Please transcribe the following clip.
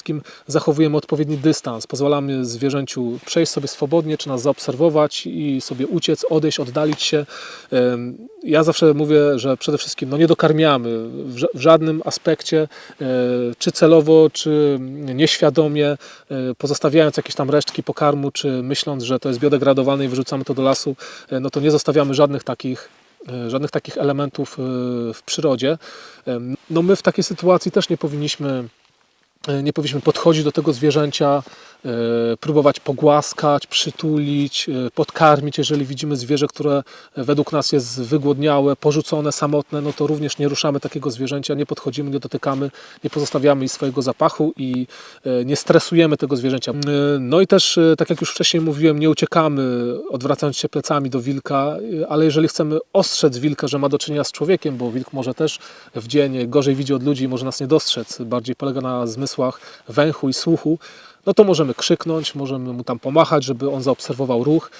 wszystkim zachowujemy odpowiedni dystans, pozwalamy zwierzęciu przejść sobie swobodnie, czy nas zaobserwować i sobie uciec, odejść, oddalić się. Ja zawsze mówię, że przede wszystkim no, nie dokarmiamy w ża- w żadnym aspekcie, e, czy celowo, czy nieświadomie, e, pozostawiając jakieś tam resztki pokarmu, czy myśląc, że to jest biodegradowane i wyrzucamy to do lasu, e, no to nie zostawiamy żadnych takich żadnych takich elementów w przyrodzie. No my w takiej sytuacji też nie powinniśmy nie powinniśmy podchodzić do tego zwierzęcia, e, próbować pogłaskać, przytulić, e, podkarmić. Jeżeli widzimy zwierzę, które według nas jest wygłodniałe, porzucone, samotne, no to również nie ruszamy takiego zwierzęcia, nie podchodzimy, nie dotykamy, nie pozostawiamy swojego zapachu i e, nie stresujemy tego zwierzęcia. E, No i też, e, tak jak już wcześniej mówiłem, nie uciekamy odwracając się plecami do wilka, e, ale jeżeli chcemy ostrzec wilka, że ma do czynienia z człowiekiem, bo wilk może też w dzień gorzej widzi od ludzi i może nas nie dostrzec, bardziej polega na zmysłach węchu i słuchu, no to możemy krzyknąć, możemy mu tam pomachać, żeby on zaobserwował ruch.